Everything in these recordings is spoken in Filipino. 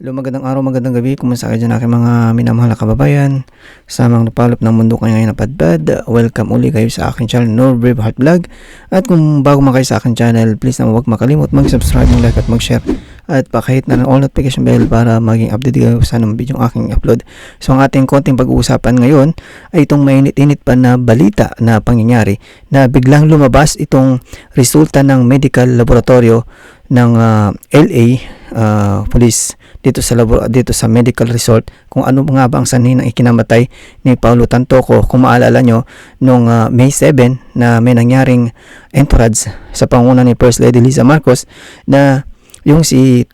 Hello, magandang araw, magandang gabi. Kumusta kayo dyan aking mga minamahal na kababayan? Samang napalop ng mundo kayo ngayon na padbad. Welcome uli kayo sa aking channel, No Brave Heart Vlog. At kung bago man kayo sa aking channel, please na huwag makalimot mag-subscribe, mag-like at mag-share. At pakihit na ng all notification bell para maging update kayo sa anong video aking upload. So ang ating konting pag-uusapan ngayon ay itong mainit-init pa na balita na pangyayari na biglang lumabas itong resulta ng medical laboratorio ng ah, LA ah, police dito sa labor dito sa medical resort kung ano nga ba ang sanhi ng ikinamatay ni Paulo Tantoco kung maalala nyo nung ah, May 7 na may nangyaring entourage sa panguna ni First Lady Lisa Marcos na yung si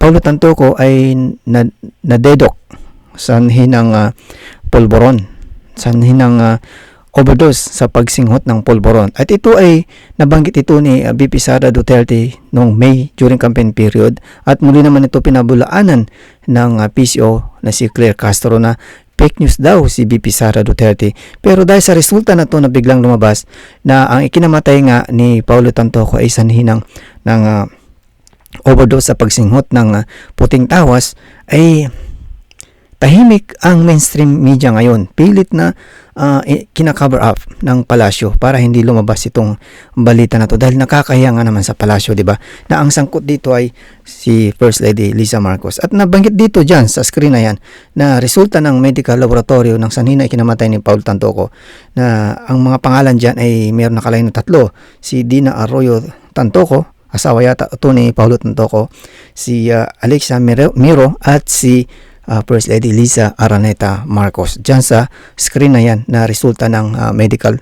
Paulo Tantoco ay na, nadedok sanhi ng ah, polvoron sanhi ng ah, overdose sa pagsinghot ng polvoron. At ito ay nabanggit ito ni uh, BP Sara Duterte noong May during campaign period at muli naman ito pinabulaanan ng uh, PCO na si Claire Castro na fake news daw si BP Sara Duterte. Pero dahil sa resulta na to na biglang lumabas na ang ikinamatay nga ni Paulo Tantoco ay sanhi ng, ng uh, overdose sa pagsinghot ng uh, puting tawas ay tahimik ang mainstream media ngayon. Pilit na uh, kina-cover up ng palasyo para hindi lumabas itong balita na to dahil nakakahiya nga naman sa palasyo, di ba? Na ang sangkot dito ay si First Lady Lisa Marcos. At nabanggit dito dyan sa screen na yan na resulta ng medical laboratorio ng sanina ikinamatay ni Paul Tantoco na ang mga pangalan dyan ay mayroon nakalain na tatlo. Si Dina Arroyo Tantoco, asawa yata ito ni Paulo Tantoco, si uh, Alexa Miro, Miro at si uh, First Lady Lisa Araneta Marcos. Diyan sa screen na yan na resulta ng uh, medical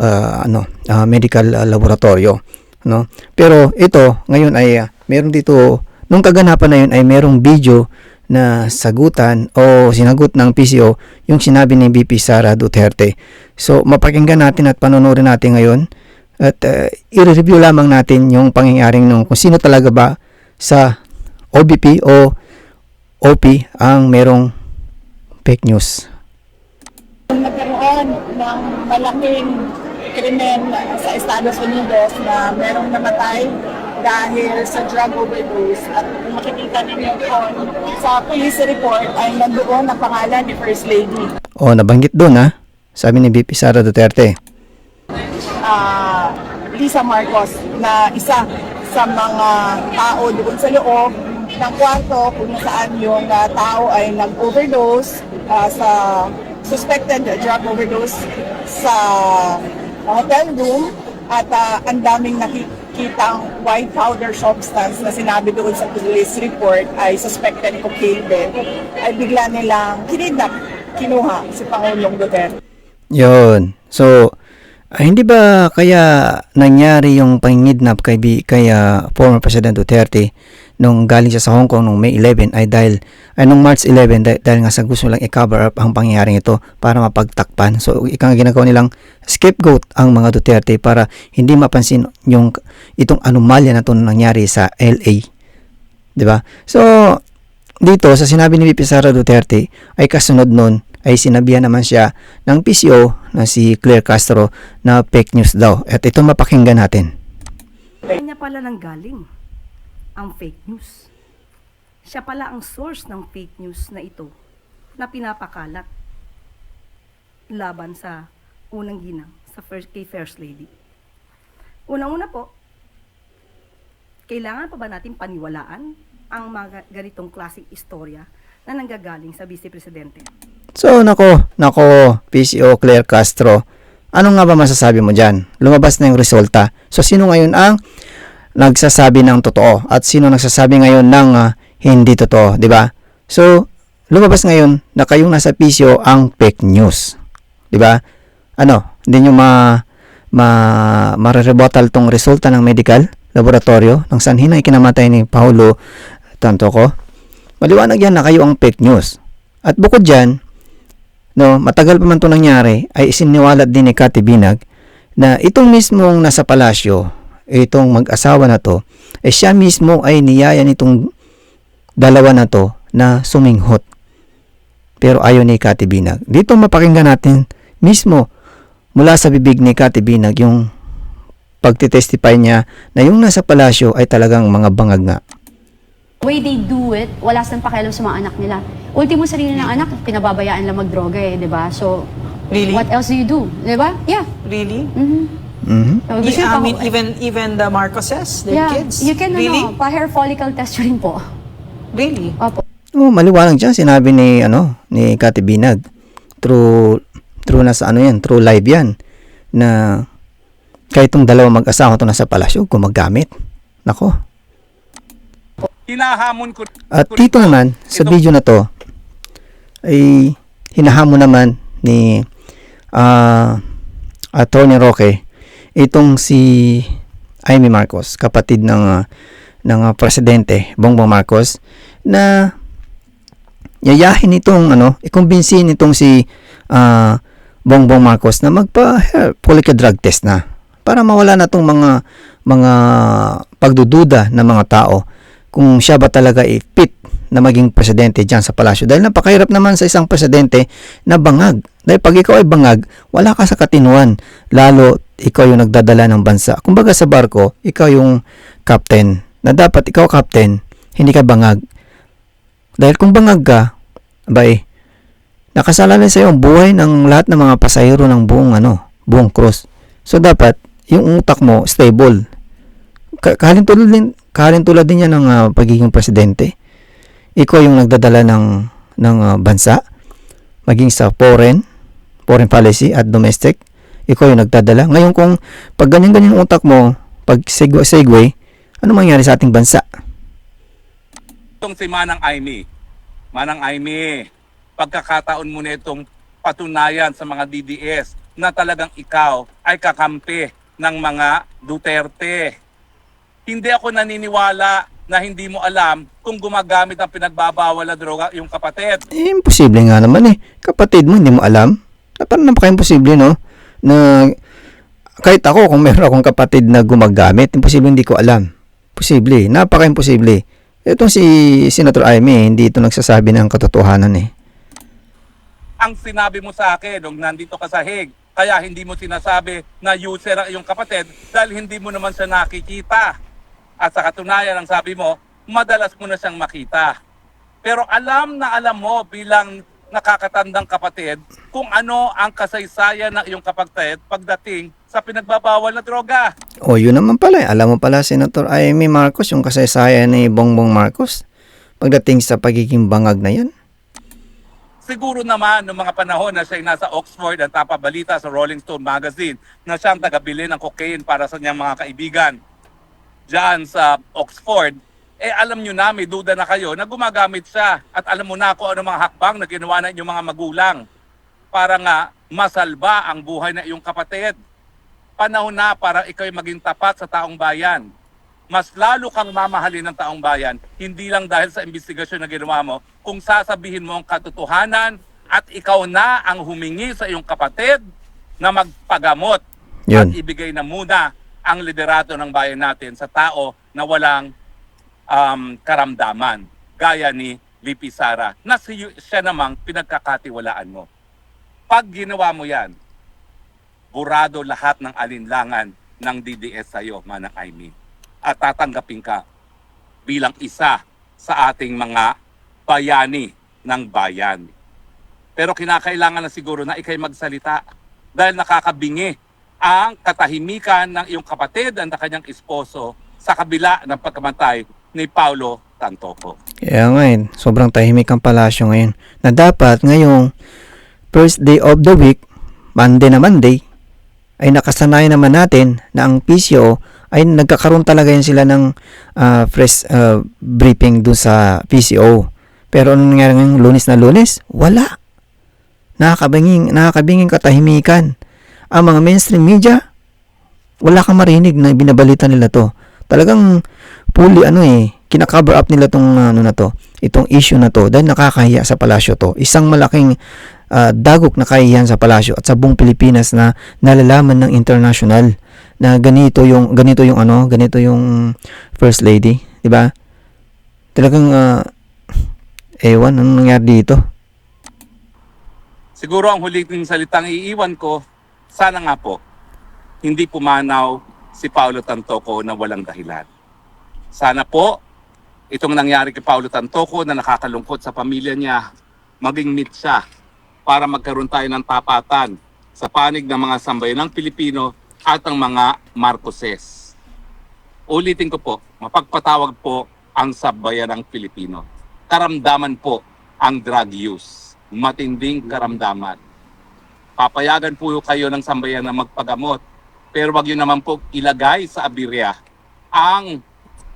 uh, ano uh, medical uh, laboratorio no pero ito ngayon ay uh, meron dito nung kaganapan na yun ay merong video na sagutan o sinagot ng PCO yung sinabi ni BP Sara Duterte. So mapakinggan natin at panonoodin natin ngayon at uh, i-review lamang natin yung pangyayaring nung kung sino talaga ba sa OBP o OP ang merong fake news. nagkaroon ng malaking krimen sa Estados Unidos na merong namatay dahil sa drug overdose at kung makikita ninyo po sa police report ay nandoon ang pangalan ni First Lady. O nabanggit doon ha, sabi ni BP Sara Duterte. Ah, Lisa Marcos na isa sa mga tao doon sa loob ng kwarto kung saan yung ah, tao ay nag-overdose ah, sa suspected drug overdose sa hotel room at ah, ang daming nakikitang white powder substance na sinabi doon sa police report ay suspected cocaine din ay bigla nilang kinidnap, kinuha si Pangulong Duterte. Yon. So, ah, hindi ba kaya nangyari yung pangidnap kay, kay ah, former President Duterte nung galing siya sa Hong Kong nung May 11 ay dahil ay nung March 11 dahil, dahil nga sa gusto lang i-cover up ang pangyayaring ito para mapagtakpan. So, ikang ginagawa nilang scapegoat ang mga Duterte para hindi mapansin yung itong anomalya na ito na nangyari sa LA. 'Di ba? So, dito sa sinabi ni VP Sara Duterte ay kasunod nun ay sinabihan naman siya ng PCO na si Claire Castro na fake news daw. At ito mapakinggan natin. Kanya pala nang galing ang fake news. Siya pala ang source ng fake news na ito na pinapakalat laban sa unang ginang sa first, kay First Lady. Unang-una po, kailangan pa ba natin paniwalaan ang mga ganitong klaseng istorya na nanggagaling sa Vice Presidente? So, nako, nako, PCO Claire Castro. Ano nga ba masasabi mo dyan? Lumabas na yung resulta. So, sino ngayon ang nagsasabi ng totoo? At sino nagsasabi ngayon ng ah, hindi totoo? 'di ba? So, lumabas ngayon na kayong nasa PCO ang fake news. 'Di ba? Ano? Hindi nyo ma, ma, marerebottal tong resulta ng medical laboratorio ng sanhi na ikinamatay ni Paulo Tantoco. Maliwanag yan na kayo ang fake news. At bukod dyan, no, matagal pa man ito nangyari, ay isiniwalat din ni Kati Binag na itong mismong nasa palasyo, itong mag-asawa na to, eh siya mismo ay niyaya nitong dalawa na to na suminghot. Pero ayaw ni Kati Binag. Dito mapakinggan natin mismo mula sa bibig ni Kati Binag yung pagtitestify niya na yung nasa palasyo ay talagang mga bangag nga. Way they do it, wala silang pakialam sa mga anak nila. Ultimo sarili ng anak, pinababayaan lang magdroga eh, di ba? So, Really? what else do you do? Di ba? Yeah. Really? Mhm. Mhm. So, I mean, even even the Marcoses, their yeah, kids. you can, really? ano, pa-hair follicle test rin po. Really? Opo. Oh, maliwanag dyan. Sinabi ni, ano, ni Kati Binag. True, true na sa ano yan, true live yan. Na kahit itong dalawa mag-asawa to nasa palasyo, gumagamit. Nako. Hinahamon ko At dito naman, sa Ito- video na to, ay hinahamon naman ni ah Attorney Roque itong si Amy Marcos, kapatid ng ah, ng ah, presidente Bongbong Marcos na yayahin itong ano, ikumbinsin itong si ah, Bongbong Marcos na magpa hair follicle drug test na para mawala na tong mga mga pagdududa ng mga tao kung siya ba talaga ay fit na maging presidente diyan sa palasyo. Dahil napakahirap naman sa isang presidente na bangag. Dahil pag ikaw ay bangag wala ka sa katinuan. Lalo ikaw yung nagdadala ng bansa. Kumbaga sa barko ikaw yung captain. Na dapat ikaw captain hindi ka bangag. Dahil kung bangag ka abay nakasalalay sa iyo ang buhay ng lahat ng mga pasahero ng buong ano buong cruise so dapat yung utak mo stable. Ka- kahalin tulad din kahalin tulad din yan ng ah, pagiging presidente ikaw yung nagdadala ng ng ah, bansa maging sa foreign foreign policy at domestic ikaw yung nagdadala ngayon kung pag ganyan ganyan yung utak mo pag segue, segue ano mangyari sa ating bansa itong si Manang Aimee. Manang Aimee, pagkakataon mo na itong patunayan sa mga DDS na talagang ikaw ay kakampi ng mga Duterte. Hindi ako naniniwala na hindi mo alam kung gumagamit ang pinagbabawal na droga yung kapatid. eh, imposible nga naman eh kapatid mo hindi mo alam na parang napaka-imposible no na kahit ako kung meron akong kapatid na gumagamit imposible hindi ko alam posible napaka-imposible Itong si Senator Aimee, hindi ito nagsasabi ng katotohanan eh. Ang sinabi mo sa akin nung nandito ka sa Hague, kaya hindi mo sinasabi na user ang iyong kapatid dahil hindi mo naman siya nakikita. At sa katunayan, ang sabi mo, madalas mo na siyang makita. Pero alam na alam mo bilang nakakatandang kapatid kung ano ang kasaysayan ng iyong kapatid pagdating sa pinagbabawal na droga. O yun naman pala, eh. alam mo pala Senator Amy Marcos, yung kasaysayan ni Bongbong Marcos, pagdating sa pagiging bangag na yan. Siguro naman noong mga panahon na siya ay nasa Oxford at tapabalita sa Rolling Stone magazine na siya ang tagabili ng cocaine para sa niyang mga kaibigan diyan sa Oxford, eh alam nyo na, may duda na kayo na gumagamit siya at alam mo na kung ano mga hakbang na ginawa na inyong mga magulang para nga masalba ang buhay na iyong kapatid. Panahon na para ikaw ay maging tapat sa taong bayan. Mas lalo kang mamahalin ng taong bayan, hindi lang dahil sa investigasyon na ginawa mo, kung sasabihin mo ang katotohanan at ikaw na ang humingi sa iyong kapatid na magpagamot at Yun. ibigay na muna ang liderato ng bayan natin sa tao na walang um, karamdaman, gaya ni VP Sara, na si, siya namang pinagkakatiwalaan mo. Pag ginawa mo yan, burado lahat ng alinlangan ng DDS sa'yo, Manang Aimee. At tatanggapin ka bilang isa sa ating mga bayani ng bayan. Pero kinakailangan na siguro na ikay magsalita dahil nakakabingi ang katahimikan ng iyong kapatid at ng kanyang esposo sa kabila ng pagkamatay ni Paulo Tantoco. Kaya nga eh, sobrang tahimik ang palasyo ngayon. Na dapat ngayong first day of the week, Monday na Monday, ay nakasanayan naman natin na ang PCO ay nagkakaroon talaga yan sila ng ah, fresh ah, briefing dun sa PCO. Pero anong nangyari ngayong lunes na lunes? Wala. Nakakabinging, nakakabinging katahimikan. Ang mga mainstream media, wala kang marinig na binabalita nila to. Talagang fully ano eh, kina-cover up nila tong ano na to, itong issue na to dahil nakakahiya sa palasyo to. Isang malaking ah, dagok na kahihiyan sa palasyo at sa buong Pilipinas na nalalaman ng international na ganito yung ganito yung ano, ganito yung first lady, 'di ba? Talagang ah, ewan anong nangyari dito. Siguro ang huling salitang iiwan ko, sana nga po, hindi pumanaw si Paulo Tantoco na walang dahilan. Sana po, itong nangyari kay Paulo Tantoco na nakakalungkot sa pamilya niya, maging meet siya para magkaroon tayo ng tapatan sa panig ng mga sambayan ng Pilipino at ang mga Marcoses. Ulitin ko po, mapagpatawag po ang sambayan ng Pilipino. Karamdaman po ang drug use. Matinding karamdaman. Papayagan po kayo ng sambayan na magpagamot. Pero wag yun naman po ilagay sa abirya ang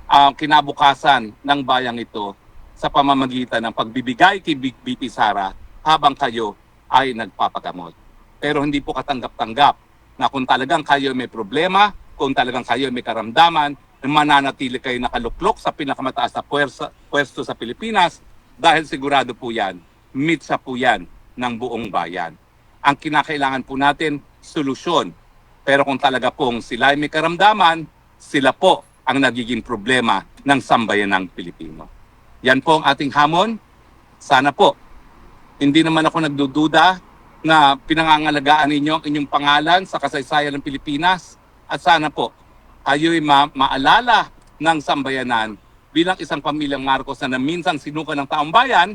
ah, kinabukasan ng bayang ito sa pamamagitan ng pagbibigay kay Big BP Sara habang kayo ay nagpapagamot. Pero hindi po katanggap-tanggap na kung talagang kayo may problema, kung talagang kayo may karamdaman, mananatili kayo nakaluklok sa pinakamataas na puwersa, pwesto sa Pilipinas dahil sigurado po yan, mitsa po yan ng buong bayan. Ang kinakailangan po natin, solusyon. Pero kung talaga pong sila ay may karamdaman, sila po ang nagiging problema ng sambayan ng Pilipino. Yan po ang ating hamon. Sana po, hindi naman ako nagdududa na pinangangalagaan ninyo ang inyong pangalan sa kasaysayan ng Pilipinas. At sana po, kayo'y ma- maalala ng sambayanan bilang isang pamilyang Marcos na, minsan sinuka ng taong bayan,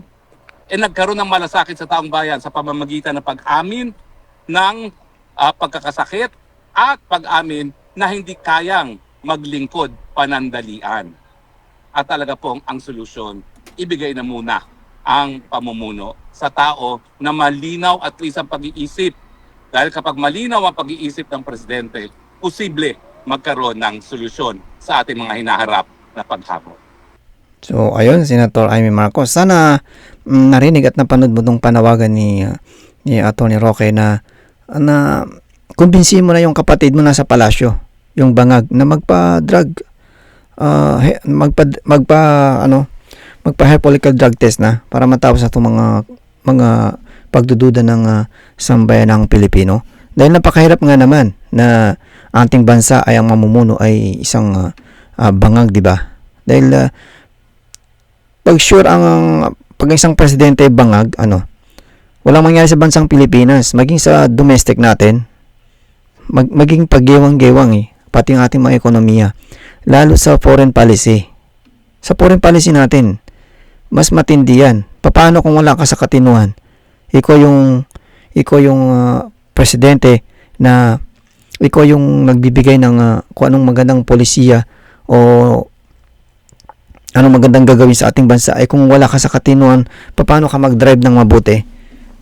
eh nagkaroon ng malasakit sa taong bayan sa pamamagitan ng pag-amin ng ah, pagkakasakit at pag-amin na hindi kayang maglingkod panandalian. At talaga pong ang solusyon, ibigay na muna ang pamumuno sa tao na malinaw at least ang pag-iisip. Dahil kapag malinaw ang pag-iisip ng presidente, posible magkaroon ng solusyon sa ating mga hinaharap na paghamon. So, ayun, Senator Amy Marcos. Sana narinig at napanood mo tong panawagan ni, uh, ni Atty. Roque na, na kumbinsihin mo na yung kapatid mo nasa palasyo, yung bangag, na magpa-drug, uh, magpa, magpa, ano, magpa-hypothetical drug test na para matapos na itong mga, mga pagdududa ng uh, sambayan ng Pilipino. Dahil napakahirap nga naman na ating bansa ay ang mamumuno ay isang uh, uh, bangag, di ba? Dahil uh, pag sure ang pag isang presidente bangag, ano, walang mangyari sa bansang Pilipinas, maging sa domestic natin, mag, maging paggewang-gewang eh, pati ang ating mga ekonomiya, lalo sa foreign policy. Sa foreign policy natin, mas matindi yan. Paano kung wala ka sa katinuhan? Ikaw yung, ikaw yung ah, presidente na ikaw yung nagbibigay ng ah, kung anong magandang polisiya o anong magandang gagawin sa ating bansa ay kung wala ka sa katinuan, paano ka mag-drive ng mabuti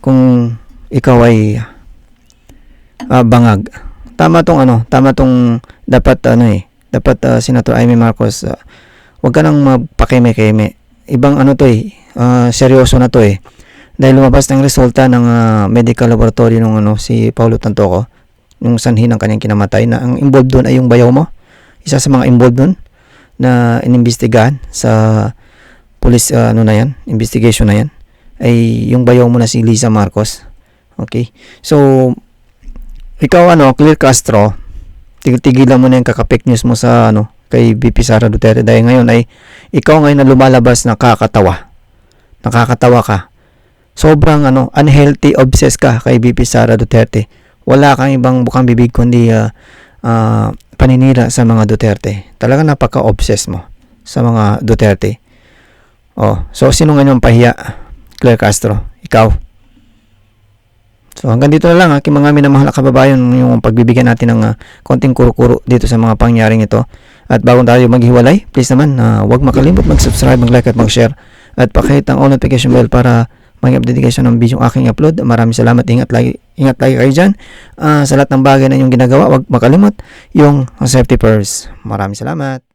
kung ikaw ay ah, bangag. Tama tong ano, tama tong dapat ano eh, dapat ah, Senator Amy Marcos, ah, wag ka nang magpakeme-keme. Ibang ano to eh, ah, seryoso na to eh. Dahil lumabas ng resulta ng ah, medical laboratory ng ano si Paulo Tantoco, yung sanhi ng kanyang kinamatay na ang involved doon ay yung bayaw mo. Isa sa mga involved doon na inimbestigahan sa police uh, ano na yan, investigation na yan ay yung bayaw mo na si Lisa Marcos. Okay? So ikaw ano, Clear Castro, tigil-tigilan mo na yung kakapik news mo sa ano kay BP Sara Duterte dahil ngayon ay ikaw ngayon na lumalabas na kakatawa. Nakakatawa ka. Sobrang ano, unhealthy obsessed ka kay BP Sara Duterte. Wala kang ibang bukang bibig kundi ah, ah, paninira sa mga Duterte. Talaga napaka-obsessed mo sa mga Duterte. Oh, so sino nga yung pahiya? Claire Castro, ikaw. So hanggang dito na lang aking mga minamahal na kababayan yung pagbibigyan natin ng ah, konting kuro-kuro dito sa mga pangyaring ito. At bago tayo maghiwalay, please naman na huwag makalimot mag-subscribe, mag-like at mag-share at pakihit ang all notification bell para may update kayo ng video aking upload. Maraming salamat. Ingat lagi, ingat lagi kayo dyan. Ah, sa lahat ng bagay na inyong ginagawa, huwag makalimot yung safety first. Maraming salamat.